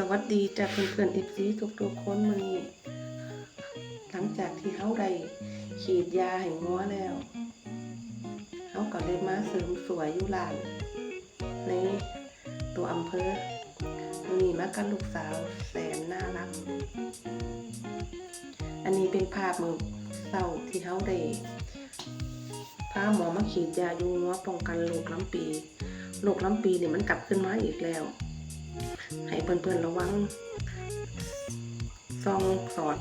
สวัสดีจากเพื่อนๆเอฟซีทุกๆคนมานี่หลังจากที่เขาได้ฉีดยาให้งัวแล้วเขาก็เลยมาเสริมสวยอยู่ลาน ในตัวอำเภอมานี่มากันลูกสาวแสนน่ารัก อันนี้เป็นภาพมือเศร้าที่เขาได้พาหมอมาฉีดยายู่งัวป้องกันโรคล้ำปีโรคล้ำปีนี่มันกลับขึ้นมาอีกแล้ว ให้เพื่อนๆระวังซองสอด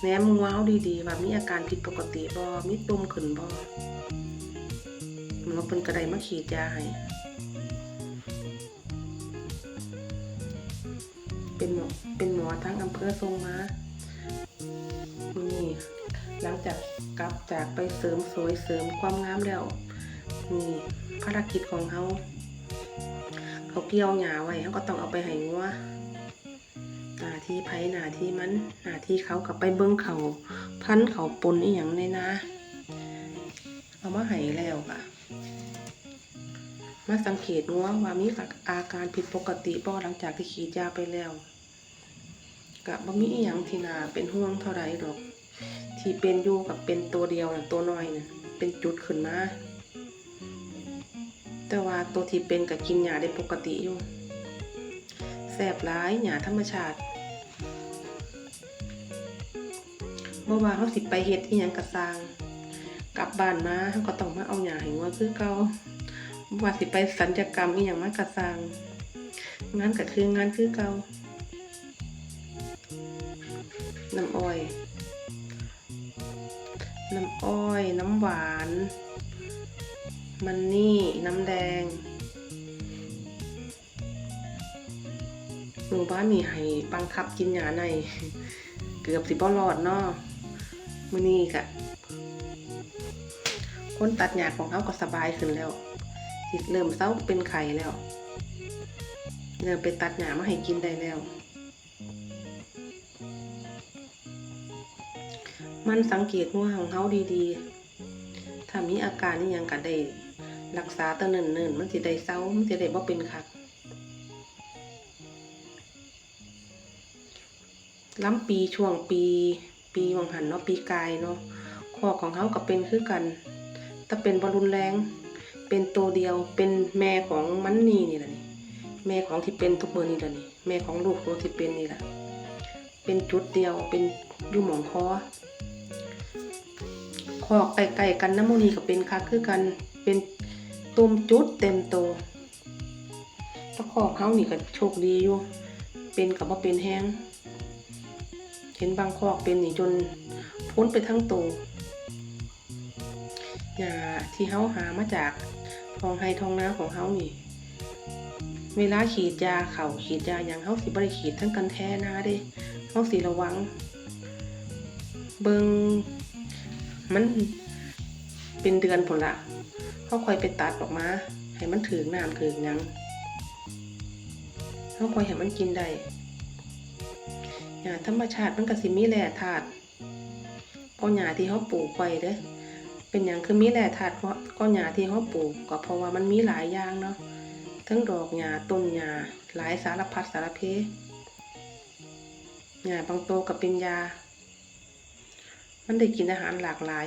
แหนมงัวเอาดีๆ ว่ามีอาการผิดปกติบ่มีตุ่มขึ้นบ่หมอเพิ่นกระไดมาขีดยาให้เป็นหมอเป็นหมอทั้งอำเภอทรงมานี่หลังจากกลับจากไปเสริมสวยเสริมความงามแล้วนี่ภารกิจของเขา เขาเกี่ยวหญ้าไว้เขาก็ต้องเอาไปให้งัวหน้าที่ไผหน้าที่มันหน้าที่เขากับไปเบิ้งเขาพันเขาปนอีหยังในนาเอามาให้แล้วค่ะ มาสังเกตงัวว่ามีอาการผิดปกติบ่หลังจากที่ฉีดยาไปแล้วกะบ่มีอีหยังที่นาเป็นห่วงเท่าไรดอก ที่เป็นอยู่กับเป็นตัวเดียวน่ะตัวน้อยน่ะเป็นจุดขึ้นมา แต่ว่าตัวที่เป็นกับกินหญ้าได้ปกติอยู่แสบร้ายหญ้าธรรมชาติเมื่อวานเขาสิไปเฮ็ดอีหยังกระซางกลับบ้านมาเขาก็ต้องมาเอาหญ้าให้งัวคือเก่าบ่ว่าสิไปสัญญกรรมอีหยังมากระซางงานก็คืองานคือเก่าน้ำอ้อย น้ำอ้อย น้ำหวาน มันนี่น้ำแดง หมู่บ้านนี่ให้บังคับกินหยาใน เกือบสิบ่รอดเนาะมื้อนี้กะคนตัดหญ้าของเขาก็สบายขึ้นแล้วสิเริ่มเศร้าเป็นไข่แล้ว เริ่มไปตัดหญ้ามาให้กินได้แล้ว มันสังเกตหัวของเขาดีๆถ้ามีอาการนี่ยังก็ได้ รักษาแตั้งเนิ่นๆมันสิได้เศร้ามันสิได้บ่เป็นคักล้ำปีช่วงปี ปีวังหันเนาะปีกายเนาะคอของเขาก็เป็นคือกัน ถ้าเป็นบอรุนแรง เป็นตัวเดียวเป็นแม่ของมันนี่นี่แหละนี่แม่ของที่เป็นทุกมือนี่แหละนี่แม่ของลูกตัวที่เป็นนี่แหละเป็นจุดเดียวเป็นยู่หมองคอคอกไก่ๆกันน้ำมูนีก็เป็นคักคือกันเป็น ตุ่มจุดเต็มโตถ้าคอกเขานี่ก็โชคดีอยู่ เป็นกับว่าเป็นแห้ง เห็นบางคอกเป็นนี่จนพ้นไปทั้งโตหญ้าที่เขาหามาจากทองไฮทองนาของเขานี่ เวลาขีดยาเข่าขีดยาอย่างเขาสิบริขีดทั้งกันแท้นาเด้เขาสิระวัง เบิงมัน เป็นเดือนผลละเขาคอยไปตัดออกมาให้มันถือน้ำถือหยังเขาคอยให้มันกินได้หญ้าธรรมชาติมันก็สิมีแร่ธาตุเพราะหญ้าที่เขาปลูกไว้เด้อเป็นอย่างคือมีแร่ธาตุเพราะก็หญ้าที่เขาปลูก ก็เพราะว่ามันมีหลายอย่างเนาะทั้งดอกหญ้าต้นหญ้าหลายสารพัดสารเพหญ้าบางโตวก็เป็นยา มันได้กินอาหารหลากหลาย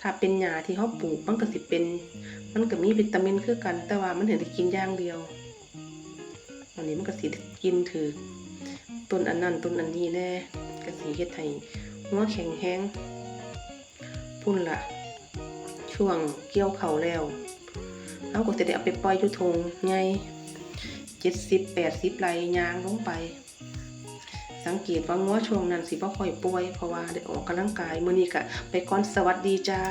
ถ้าเป็นหญ้าที่เขาปลูกมันก็สิเป็น มันก็มีวิตามินคือกัน แต่ว่ามันเห็นได้กินอย่างเดียวอันนี้มันก็สิกินถือต้นอันนั้นต้นอันนี้แน่ก็สิเฮ็ดให้หัวแข็งแห้งพุ่นละช่วงเกี่ยวเขาแล้วเราก็จะได้เอาไปปล่อยอยู่ทงไงเจ็ดสิบแปดสิบไรยางลงไป สังเกตว่าง้อช่วงนั้นสิบ่ค่อยป่วยเพราะว่าได้ออกกำลังกายมื้อนี้ก็ไปก่อนสวัสดีจ้า